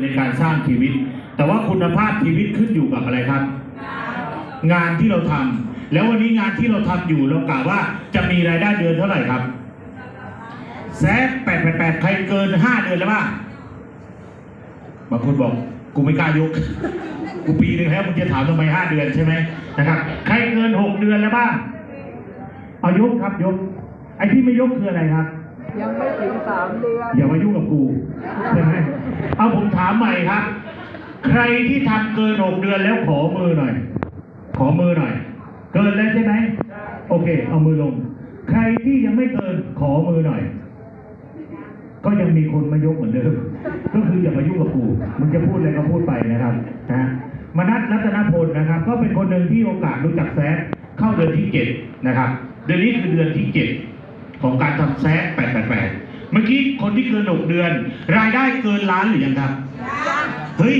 ในการสร้างชีวิต แต่ว่าคุณภาพชีวิตขึ้นอยู่กับอะไรครับ งานที่เราทำแล้ววันนี้งานที่เราทำอยู่เรากล่าวว่าจะมีรายได้เดือนเท่าไหร่ครับแซกแปดแปดแปดใครเกินห้าเดือนแล้วบ้างบางคนบอกกูไม่กล้ายกกูปีหนึ่งแล้วมึงจะถามทำไมห้าเดือนใช่ไหมนะครับ ใครเกินหกเดือนแล้วบ้างเอายกครับยก ไอ้ที่ไม่ยกคืออะไรครับ ยังไม่ถึงสามเดือนอย่ามายุ่งกับกูใช่ไหม เอาผมถามใหม่ครับ ใครที่ทำเกินหกเดือนแล้วขอมือหน่อย ขอมือหน่อย เกินแล้วใช่ไหมโอเค เอามือลง ใครที่ยังไม่เกินขอมือหน่อย ก็ยังมีคนมายกเหมือนเดิม ก็คืออย่ามายุ่งกับกูมึงจะพูดอะไรก็พูดไปนะครับนะมนัทรัตนพลนะครับ ก็เป็นคนหนึ่งที่โอกาสรู้จักแซะเข้าเดือนที่เจ็ดนะครับ เดือนนี้คือเดือนที่เจ็ดของการทำแซะแปดแปดแปด เมื่อกี้คนที่เกินหกเดือน รายได้เกินล้านหรือยังครับ เฮ้ย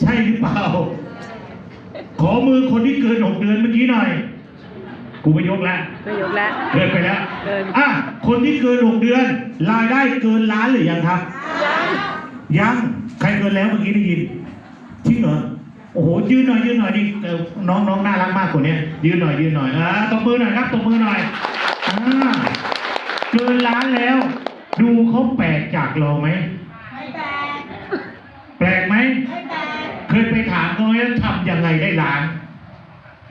ใช่หรือเปล่า ขอมือคนที่เกินหกเดือนเมื่อกี้หน่อย กูไม่ยกแล้วไม่ยกแล้วเกินไปแล้ว เกินอะ คนที่เกินหกเดือน รายได้เกินล้านหรือยังครับ ยัง ใครเกินแล้วเมื่อกี้ได้ยินจริงเหรอโอ้โหยืนหน่อยยืนหน่อยดิเอ่อน้องน้องน่ารักมากคนเนี้ยยืนหน่อยยืนหน่อยอ่าตบมือหน่อยครับตบมือหน่อยอ่าเกินล้านแล้ว ดูเขาแปลกจากเราไหม ไม่แปลกแปลกไหม ไม่แปลกเคยไปถามเขาไหมว่าทำยังไงได้ล้าน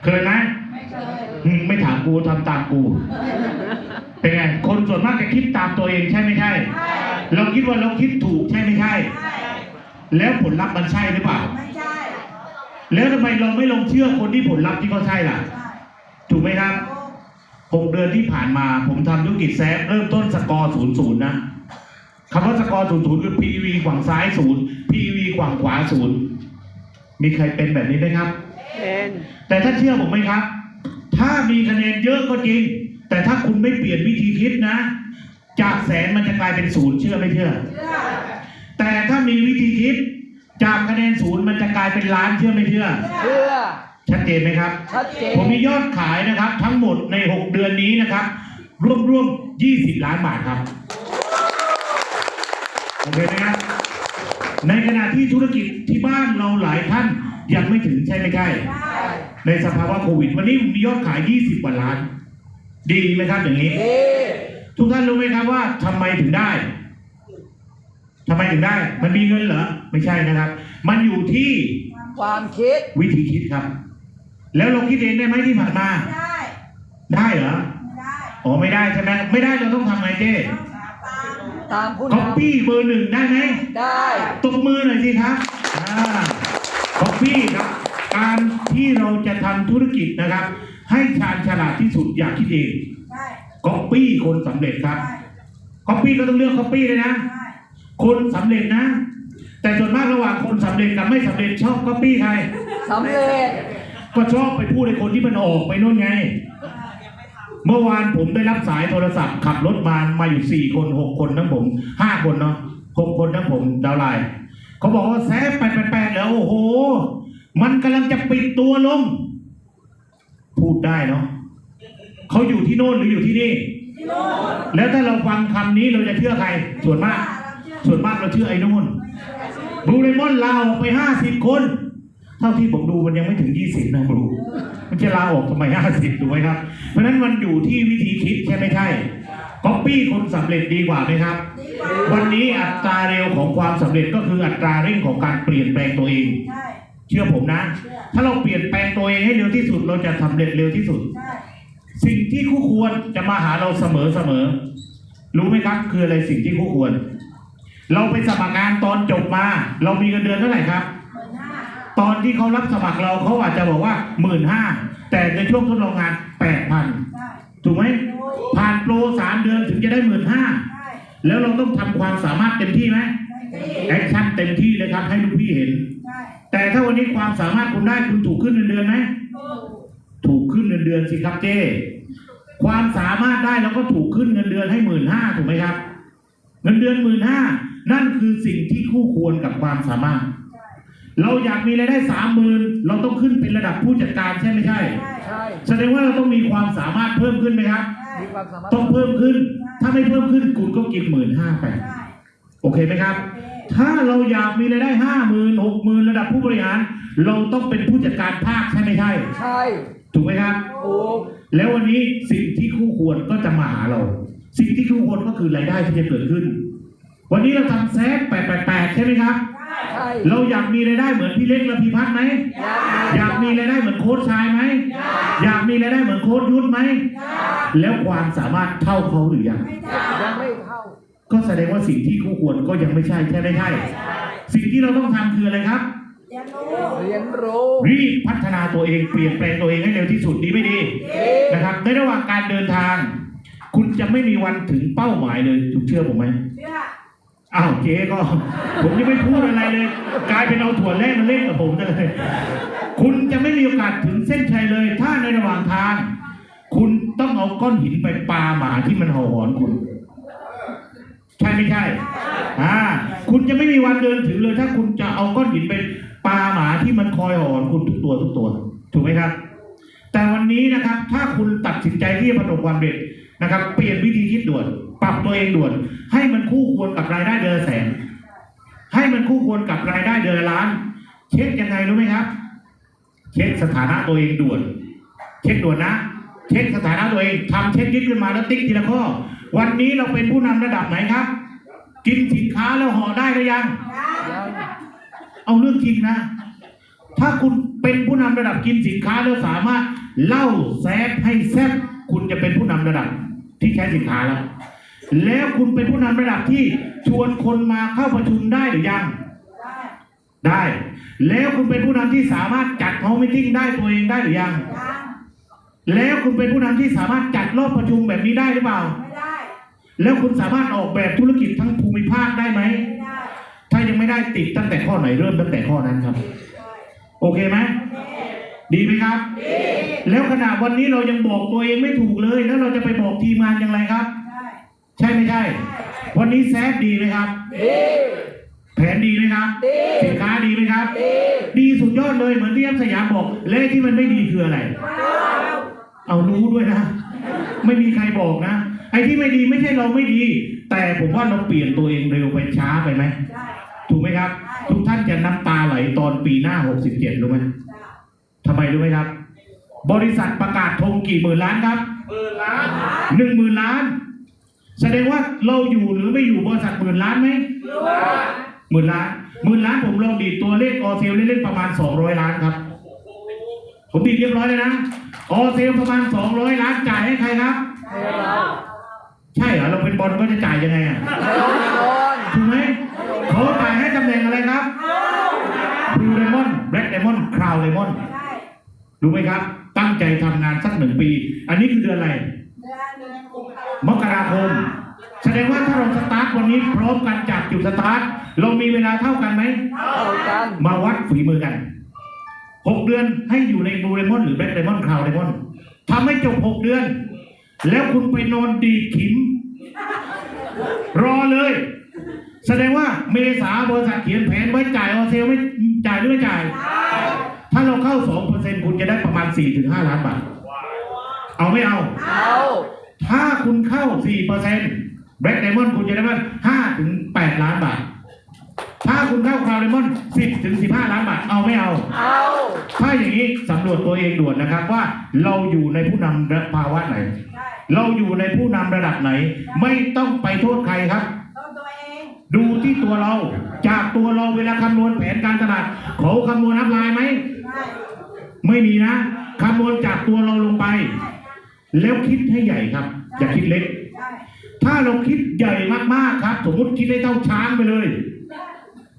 เคยไหมไม่เคยอืมไม่ถามกูทำตามกู เป็นไง คนส่วนมากจะคิดตามตัวเองใช่ไม่ใช่ ใช่เราคิดว่าเราคิดถูกใช่ไม่ใช่ ใช่แล้วผลลัพธ์มันใช่หรือเปล่า ไม่ใช่แล้วทำไมเราไม่ลองเชื่อคนที่ผลลัพธ์ที่เขาใช่ล่ะ ใช่ถูกไหมครับ หกเดือนที่ผ่านมา ผมทำธุรกิจแซฟเริ่มต้นสกอร์ศูนย์ศูนย์นะคำว่าสกอร์ศูนย์ศูนย์คือ PV ฝั่งซ้ายศูนย์ PV ฝั่งขวาศูนย์มีใครเป็นแบบนี้ไหมครับ เป็น แต่ถ้าเชื่อผมไหมครับ ถ้ามีคะแนนเยอะก็จริง แต่ถ้าคุณไม่เปลี่ยนวิธีคิดนะ จากแสนมันจะกลายเป็นศูนย์เชื่อไม่เชื่อเชื่อแต่ถ้ามีวิธีคิด จากคะแนนศูนย์มันจะกลายเป็นล้านเชื่อไม่เชื่อ เชื่อ ชัดเจนไหมครับ ชัดเจนผมมียอดขายนะครับ ทั้งหมดใน 6 เดือนนี้นะครับ ร่วมร่วมๆ20 ล้านบาทครับโอเคไหมครับในขณะที่ธุรกิจที่บ้านเราหลายท่านยังไม่ถึงใช่ไหมใช่ได้ในสภาวะโควิด วันนี้มียอดขาย 20กว่าล้าน ดีไหมครับอย่างนี้ดีทุกท่านรู้ไหมครับว่าทำไมถึงได้ทำไมถึงได้ มันมีเงินเหรอ ไม่ใช่นะครับ มันอยู่ที่ความคิดวิธีคิดครับ แล้วเราคิดเองได้ไหมที่ผ่านมาไม่ได้ได้เหรอไม่ได้อ๋อไม่ได้ใช่ไหมไม่ได้เราต้องทำไงเจ้ต้องตามตามผู้ก๊อปนำปี้เบอร์หนึ่งได้ไหมได้ตบมือหน่อยสิครับก๊อปปี้ครับ การที่เราจะทำธุรกิจนะครับ ให้ชาญฉลาดที่สุดอยากคิดเองได้ก๊อปปี้คนสำเร็จครับได้ก๊อปปี้ก็ต้องเลือกก๊อปปี้เลยนะ ได้คนสำเร็จนะ แต่ส่วนมากระหว่างคนสำเร็จกับไม่สำเร็จชอบก๊อปปี้ใครสำเร็จ ก็ชอบไปพูดในคนที่มันออกไปนู่นไง เมื่อวานผมได้รับสายโทรศัพท์ ขับรถมามาอยู่สี่คนหกคนทั้งผมห้าคนเนาะหกคนทั้งผมดาวน์ไลน์เขาบอกว่าแซฟแปดแปดแปดแล้วโอ้โห มันกำลังจะปิดตัวลง พูดได้เนาะเขาอยู่ที่โน่นหรืออยู่ที่นี่ที่โน่นแล้วถ้าเราฟังคำนี้เราจะเชื่อใคร ส่วนมาก ส่วนมากเราเชื่อไอ้นู่นบลูเรมอนลาออกไปห้าสิบคน เท่าที่ผมดูมันยังไม่ถึงยี่สิบนะบลูมันจะลาออกทำไมห้าสิบถูกไหมครับ เพราะฉะนั้นมันอยู่ที่วิธีคิดใช่ไหมใช่ก๊อปปี้คนสำเร็จดีกว่าไหมครับดีกว่าวันนี้อัตราเร็วของความสำเร็จก็คืออัตราเร่งของการเปลี่ยนแปลงตัวเองใช่เชื่อผมนะ ถ้าเราเปลี่ยนแปลงตัวเองให้เร็วที่สุดเราจะสำเร็จเร็วที่สุดใช่สิ่งที่คู่ควรจะมาหาเราเสมอเสมอ รู้ไหมครับ คืออะไรสิ่งที่คู่ควร เราไปสมัครงานตอนจบมา เรามีเงินเดือนเท่าไหร่ครับเหมือนหน้า ตอนที่เขารับสมัครเราเขาอาจจะบอกว่าหมื่นห้าแต่ในช่วงทดลองงานแปดพันได้ถูกไหมโดยผ่านโปรสามเดือนถึงจะได้หมื่นห้าได้แล้วเราต้องทำความสามารถเต็มที่ไหมได้ดีแอคชั่นเต็มที่เลยครับให้ลูกพี่เห็นได้แต่ถ้าวันนี้ความสามารถคุณได้คุณถูกขึ้นเงินเดือนไหมโอ้ถูกขึ้นเงินเดือนสิครับเจ้ความสามารถได้แล้วก็ถูกขึ้นเงินเดือนให้หมื่นห้าถูกไหมครับ เงินเดือนหมื่นห้านั่นคือสิ่งที่คู่ควรกับความสามารถ เราอยากมีรายได้สามหมื่นเราต้องขึ้นเป็นระดับผู้จัดการใช่ไม่ใช่ได้ใช่แสดงว่าเราต้องมีความสามารถเพิ่มขึ้นไหมครับได้มีความสามารถต้องเพิ่มขึ้น ถ้าไม่เพิ่มขึ้นคุณก็กินหมื่นห้าไปได้โอเคไหมครับโอเคถ้าเราอยากมีรายได้ห้าหมื่นหกหมื่นระดับผู้บริหาร เราต้องเป็นผู้จัดการภาคใช่ไหมใช่ ใช่ ถูกไหมครับถูกแล้ววันนี้สิ่งที่คู่ควรก็จะมาหาเรา สิ่งที่คู่ควรก็คือรายได้ที่จะเกิดขึ้น วันนี้เราทำแซฟแปดแปดแปดใช่ไหมครับใช่ เราอยากมีรายได้เหมือนพี่เล็กและพี่พัฒน์ไหม อยากมีรายได้เหมือนโค้ชชายไหม อยากมีรายได้เหมือนโค้ชยุทธไหม แล้วความสามารถเท่าเขาหรือยังยังไม่เข้าก็แสดงว่าสิ่งที่คู่ควรก็ยังไม่ใช่ใช่ไหมใช่ สิ่งที่เราต้องทำคืออะไรครับเรียนรู้เรียนรู้รีบพัฒนาตัวเองเปลี่ยนแปลงตัวเองให้เร็วที่สุดดีไม่ดีนะครับ ในระหว่างการเดินทาง คุณจะไม่มีวันถึงเป้าหมายเลยถูกเชื่อผมไหมเชื่อ อ้าวเจ๊ก็ ผมยังไม่พูดอะไรเลย กลายเป็นเอาถั่วแรกมาเล่นกับผมเลย คุณจะไม่มีโอกาสถึงเส้นชัยเลย ถ้าในระหว่างทาง คุณต้องเอาก้อนหินไปปาหมาที่มันเห่าหอนคุณ ใช่ไม่ใช่อ่าคุณจะไม่มีวันเดินถึงเลย ถ้าคุณจะเอาก้อนหินไปปาหมาที่มันคอยหอนคุณทุกตัวทุกตัว ถูกไหมครับ แต่วันนี้นะครับ ถ้าคุณตัดสินใจที่จะประสบความสำเร็จนะครับ เปลี่ยนวิธีคิดด่วน ปรับตัวเองด่วน ให้มันคู่ควรกับรายได้เดือนแสน ให้มันคู่ควรกับรายได้เดือนล้าน เช็คยังไงรู้ไหมครับ เช็คสถานะตัวเองด่วน เช็คด่วนนะ เช็คสถานะตัวเองทำเช็คลิสต์ขึ้นมาแล้วติ๊กทีละข้อ วันนี้เราเป็นผู้นำระดับไหนครับ กินสินค้าแล้วห่อได้หรือยัง เอาเรื่องจริงนะ ถ้าคุณเป็นผู้นำระดับกินสินค้าแล้วสามารถเล่าแซฟให้แซบคุณจะเป็นผู้นำระดับที่ใช้สินค้าแล้ว แล้วคุณเป็นผู้นำระดับที่ชวนคนมาเข้าประชุมได้หรือยัง ได้ได้แล้วคุณเป็นผู้นำที่สามารถจัดเฮามิติ้งได้ตัวเองได้หรือยังยัง แล้วคุณเป็นผู้นำที่สามารถจัดรอบประชุมแบบนี้ได้หรือเปล่า ไม่ได้ แล้วคุณสามารถออกแบบธุรกิจทั้งภูมิภาคได้ไหมไม่ได้ ถ้ายังไม่ได้ติดตั้งแต่ข้อไหนเริ่มตั้งแต่ข้อนั้นครับได้โอเคไหมดีไหมครับ แล้วขณะวันนี้เรายังบอกตัวเองไม่ถูกเลย แล้วเราจะไปบอกทีมงานอย่างไรครับได้ ใช่ไม่ใช่ วันนี้แซฟดีไหมครับ ดีแผนดีไหมครับ ดีสินค้าดีไหมครับ ดี ดีสุดยอดเลยเหมือนที่อัมสยามบอกและที่มันไม่ดีคืออะไร เอารู้ด้วยนะ ไม่มีใครบอกนะ ไอ้ที่ไม่ดีไม่ใช่เราไม่ดี แต่ผมว่าเราเปลี่ยนตัวเองเร็วไปช้าไปไหมได้ถูกไหมครับ ทุกท่านจะน้ำตาไหลตอนปีหน้า 67 รู้ไหมได้ทำไมรู้ไหมครับ บริษัทประกาศธงกี่หมื่นล้านครับหมื่นล้านหนึ่งหมื่นล้าน แสดงว่าเราอยู่หรือไม่อยู่บริษัทหมื่นล้านไหมล้านหมื่นล้านหมื่นล้านผมลองดีดตัวเลขออเซลเล่นๆประมาณสองร้อยล้านครับ ผมดีดเรียบร้อยเลยนะออเซลประมาณสองร้อยล้านจ่ายให้ใครครับให้เราใช่เหรอเราเป็นบอลก็จะจ่ายยังไงอะให้เรานอนถูกไหมเขาจ่ายให้ตำแหน่งอะไรครับบลูไดมอนแบล็กไดมอนคราวไดมอนได้รู้ไหมครับ ตั้งใจทำงานสักหนึ่งปี อันนี้คือเดือนอะไรเดือนเดือนกุมภาพันธ์มกราคมแส ดงว่าถ้าเราสตาร์ทวันนี้พร้อมกันจากจุดสตาร์ทเรามีเวลาเท่ากันไหมเท่ากันมาวัดฝีมือกันหกเดือนให้อยู่ในบลูไดมอนหรือแบล็กไดมอนคราวไดมอนทำให้จบหกเดือน แล้วคุณไปนอนดีดขิม รอเลย แสดงว่าเมษาบริษัทเขียนแผนไว้จ่ายออเซลไม่จ่ายหรือไม่จ่าย ถ้าเราเข้าสองเปอร์เซ็นคุณจะได้ประมาณสี่ถึงห้าล้านบาท เอาไม่เอา เอา ถ้าคุณเข้า4% แบล็กไดมอนด์คุณจะได้ว่า5ถึง8ล้านบาท ถ้าคุณเข้าคราวไดมอนด์10ถึง15ล้านบาท เอาไม่เอา เอาถ้าอย่างนี้สำรวจตัวเองด่วนนะครับว่าเราอยู่ในผู้นำภาวะไหน เราอยู่ในผู้นำระดับไหน ไม่ต้องไปโทษใครครับต้องตัวเองดูที่ตัวเรา จากตัวเราเวลาคำนวณแผนการตลาดเขาคำนวณอัพไลน์ไหม ไม่มีนะคำนวณจากตัวเราลงไป แล้วคิดให้ใหญ่ครับ อย่าคิดเล็ก ถ้าเราคิดใหญ่มากๆครับ สมมติคิดได้เท่าช้างไปเลย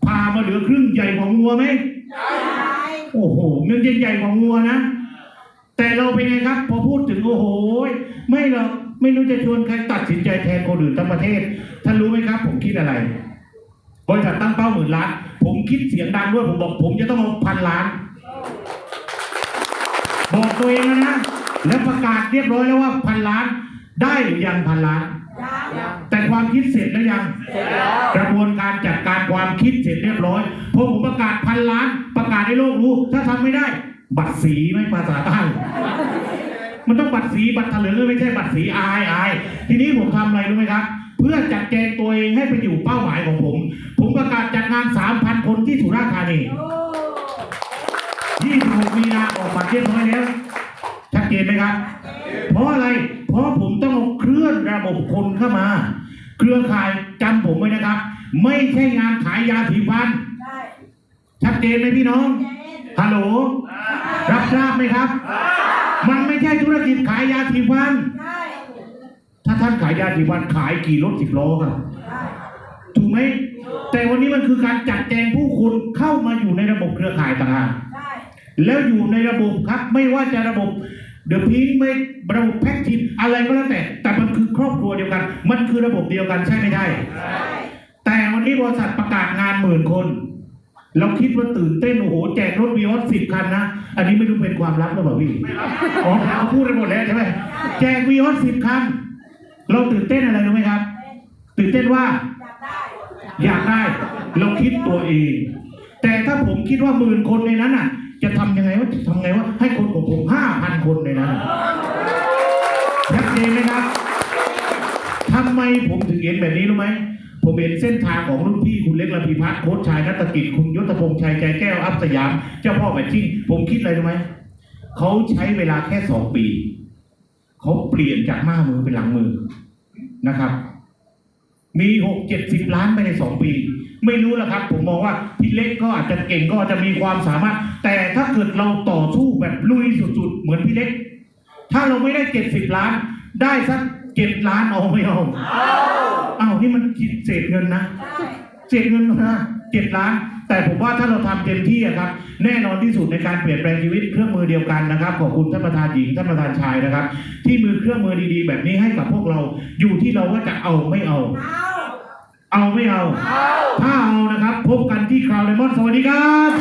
พามาเหลือครึ่งใหญ่กว่างัวไหมได้โอ้โหมันยังใหญ่กว่างัวนะ แต่เราเป็นไงครับ พอพูดถึงโอ้โห ไม่หรอกไม่รู้จะชวนใครตัดสินใจแทนคนอื่นทั้งประเทศท่านรู้ไหมครับ ผมคิดอะไรบริษัทตั้งเป้าหมื่นล้าน ผมคิดเสียงดังด้วยผมบอก ผมจะต้องเอาพันล้าน บอกตัวเองแล้วนะ แล้วประกาศเรียบร้อยแล้วว่าพันล้าน ได้หรือยังพันล้านยังยัง แต่ความคิดเสร็จแล้วยังเสร็จแล้วกระบวนการจัดการความคิดเสร็จเรียบร้อยพอผมประกาศพันล้านประกาศให้โลกรู้ ถ้าทำไม่ได้ บัตรสีไหม่ภาษาใต้มันต้องบัตรสีบัตรถลึงไม่ใช่บัตรสีอายอายทีนี้ผมทำอะไรรู้ไหมครับผเพื่อจัดแจงตัวเองให้ไปอยู่เป้าหมายของผม ผมประกาศจัดงาน3,000คนที่สุราษฎร์ธานีโอ้26มีนาออกบัตรเรียบร้อยแล้วชัดเจนไหมครับ เพราะอะไร เพราะผมต้องเอาเคลื่อนระบบคนเข้ามา เครือข่ายจำผมไว้นะครับ ไม่ใช่งานขายยาสีฟันได้ชัดเจนไหมพี่น้องเจนฮัลโหลรับทราบไหมครับ มันไม่ใช่ธุรกิจขายยาสีฟันได้ถ้าท่านขายยาสีฟันขายกี่รถสิบล้อครับได้ถูกไหมแต่วันนี้มันคือการจัดแจงผู้คนเข้ามาอยู่ในระบบเครือข่ายต่างหากได้แล้วอยู่ในระบบครับ ไม่ว่าจะระบบ เดอะพิงไม่ระบบแพ็กทินอะไรก็แล้วแต่ แต่มันคือครอบครัวเดียวกัน มันคือระบบเดียวกันใช่ไม่ใช่ได้แต่วันนี้บริษัทประกาศงานหมื่นคน เราคิดว่าตื่นเต้น โอ้โห แจกรถวีออสสิบคันนะ อันนี้ไม่รู้เป็นความลับหรือเปล่าพี่อ๋อเขาพูดไปหมดแล้วใช่ไหมแจกวีออสสิบคัน เราตื่นเต้นอะไรรู้ไหมครับ ตื่นเต้นว่า อยากได้อยากได้เราคิดตัวเอง แต่ถ้าผมคิดว่าหมื่นคนในนั้นน่ะ จะทำยังไงว่าจะทำไงว่าให้คนของผมห้าพันคนในนั้นะชัดเจนไหมครับทำไมผมถึงเห็นแบบนี้รู้ไหมผมเห็นเส้นทางของรุ่นพี่คุณเล็กระพีพัฒน์โค้ชชายนัตตกิจคุณยศพงษ์ชัยใจแก้วอัพสยาม เจ้าพ่อแบทชิ่งผมคิดอะไรรู้ไหมเขาใช้เวลาแค่สองปีเขาเปลี่ยนจากหน้ามือเป็นหลังมือนะครับ มีหกเจ็ดสิบล้านไปในสองปี ไม่รู้ละครับผมมองว่าพี่เล็กก็อาจจะเก่งก็อาจจะมีความสามารถ แต่ถ้าเกิดเราต่อสู้แบบลุยสุดๆเหมือนพี่เล็ก ถ้าเราไม่ได้เจ็ดสิบล้าน ได้สักเจ็ดล้านเอาไม่เอาเอานี่มันเศษเงินนะได้เศษเงินนะเจ็ดล้าน แต่ผมว่าถ้าเราทำเต็มที่ครับ แน่นอนที่สุดในการเปลี่ยนแปลงชีวิตเครื่องมือเดียวกันนะครับขอบคุณท่านประธานหญิงท่านประธานชายนะครับ ที่มือเครื่องมือดีๆ แบบนี้ให้กับพวกเราอยู่ที่เราว่าจะเอาไม่เอา เอาไม่เอา ถ้าเอานะครับ พบกันที่คราวเลมอนสวัสดีครับ